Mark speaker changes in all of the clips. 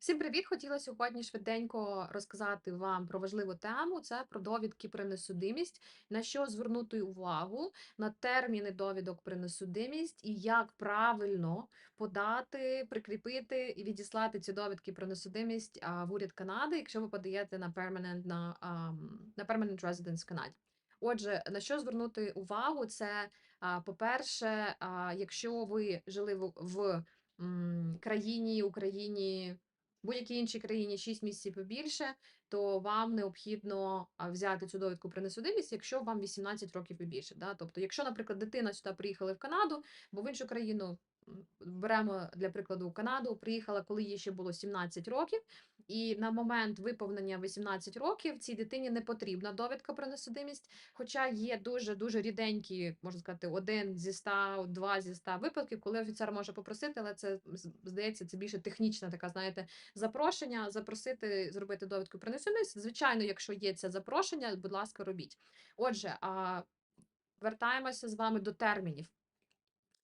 Speaker 1: Всім привіт! Хотіла сьогодні швиденько розказати вам про важливу тему. Це про довідки про несудимість, на що звернути увагу, на терміни довідок про несудимість і як правильно подати, прикріпити і відіслати ці довідки про несудимість в уряд Канади, якщо ви подаєте на permanent, на, на permanent residence в Канаді. Отже, на що звернути увагу? Це, по-перше, якщо ви жили в, країні, Україні будь-якій іншій країні 6 місяців і більше, то вам необхідно взяти цю довідку про несудимість, якщо вам 18 років і більше. Да? Тобто, якщо, наприклад, дитина сюди приїхала в Канаду, бо в іншу країну. Беремо для прикладу Канаду, приїхала, коли їй ще було 17 років, і на момент виповнення 18 років цій дитині не потрібна довідка про несудимість. Хоча є дуже дуже ріденькі, можна сказати, один зі ста, два зі ста випадків, коли офіцер може попросити, але це здається, це більше технічна така, знаєте, запрошення, запросити зробити довідку про несумість. Звичайно, якщо є це запрошення, будь ласка, робіть. Отже, а вертаємося з вами до термінів.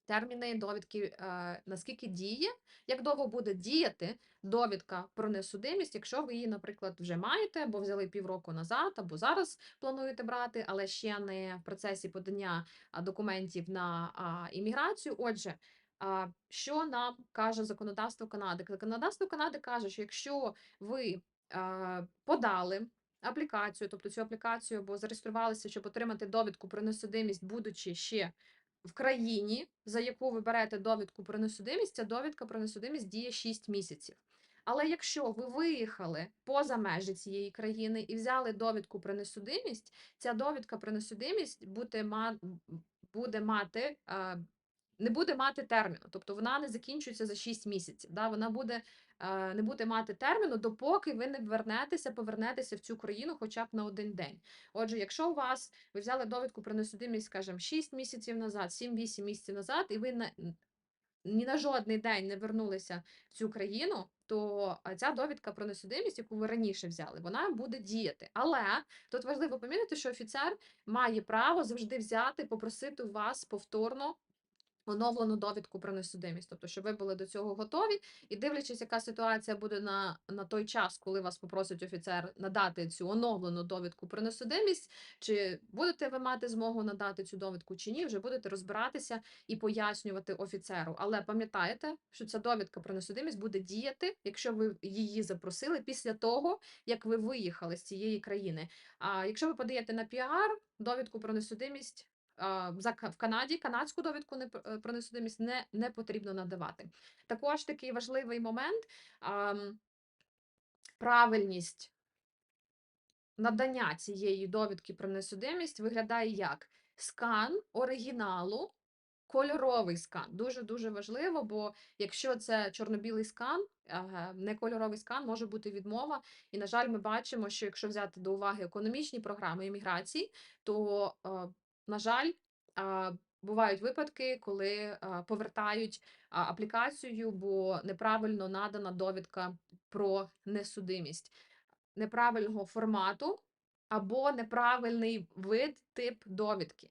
Speaker 1: Терміни довідки е, наскільки діє, як довго буде діяти довідка про несудимість, якщо ви її, наприклад, вже маєте, або взяли півроку назад, або зараз плануєте брати, але ще не в процесі подання документів на імміграцію. Отже, що нам каже законодавство Канади? Законодавство Канади каже, що якщо ви подали аплікацію, тобто цю аплікацію або зареєструвалися, щоб отримати довідку про несудимість, будучи ще в країні, за яку ви берете довідку про несудимість, ця довідка про несудимість діє 6 місяців. Але якщо ви виїхали поза межі цієї країни і взяли довідку про несудимість, ця довідка про несудимість буде, ма... буде мати. Е, Не буде мати терміну, тобто вона не закінчується за 6 місяців. Да? Вона буде е, не буде мати терміну, допоки ви не вернетеся, повернетеся в цю країну хоча б на один день. Отже, якщо у вас ви взяли довідку про несудимість, скажімо, 6 місяців назад, 7-8 місяців назад, і ви на, ні на жодний день не вернулися в цю країну, то ця довідка про несудимість, яку ви раніше взяли, вона буде діяти. Але тут важливо пам'ятати, що офіцер має право завжди взяти, попросити вас повторно оновлену довідку про несудимість, тобто, щоб ви були до цього готові, і дивлячись, яка ситуація буде на, на той час, коли вас попросить офіцер надати цю оновлену довідку про несудимість, чи будете ви мати змогу надати цю довідку чи ні, вже будете розбиратися і пояснювати офіцеру. Але пам'ятаєте, що ця довідка про несудимість буде діяти, якщо ви її запросили після того, як ви виїхали з цієї країни. А якщо ви подаєте на піар, довідку про несудимість в Канаді канадську довідку не е, про несудимість не, не потрібно надавати. Також такий важливий момент правильність надання цієї довідки про несудимість виглядає як скан оригіналу, кольоровий скан. Дуже дуже важливо, бо якщо це чорно-білий скан, не кольоровий скан, може бути відмова. І, на жаль, ми бачимо, що якщо взяти до уваги економічні програми імміграції, то, е, на жаль, бувають випадки, коли повертають аплікацію, бо неправильно надана довідка про несудимість неправильного формату або неправильний вид тип довідки.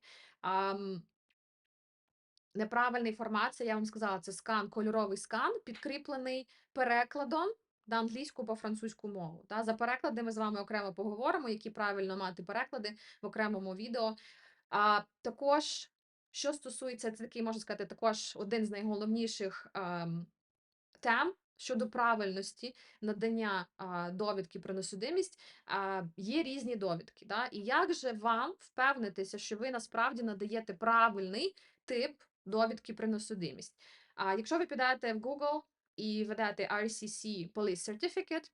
Speaker 1: Неправильний формат, це я вам сказала, це скан, кольоровий скан, підкріплений перекладом на англійську або французьку мову. За переклади ми з вами окремо поговоримо, які правильно мати переклади в окремому відео. А, також, що стосується, це такий, можна сказати, також один з найголовніших ем, тем щодо правильності надання довідки про несудимість, є різні довідки. Да? І як же вам впевнитися, що ви насправді надаєте правильний тип довідки про несудимість? А, якщо ви підете в Google і ведете RCC Police Certificate,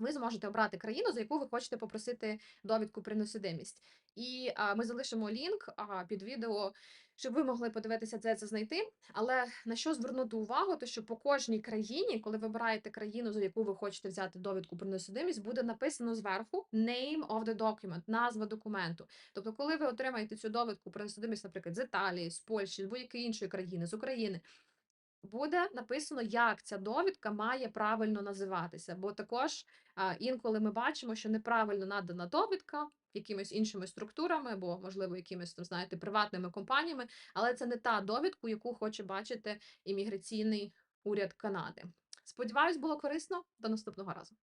Speaker 1: ви зможете обрати країну, за яку ви хочете попросити довідку про несудимість. І а, ми залишимо лінк а, під відео, щоб ви могли подивитися це, це знайти. Але на що звернути увагу, то що по кожній країні, коли ви обираєте країну, за яку ви хочете взяти довідку про несудимість, буде написано зверху name of the document, назва документу. Тобто, коли ви отримаєте цю довідку про несудимість, наприклад, з Італії, з Польщі, з будь-якої іншої країни, з України. Буде написано, як ця довідка має правильно називатися, бо також інколи ми бачимо, що неправильно надана довідка якимись іншими структурами, або, можливо, якимись там, знаєте, приватними компаніями, але це не та довідка, яку хоче бачити імміграційний уряд Канади. Сподіваюсь, було корисно. До наступного разу.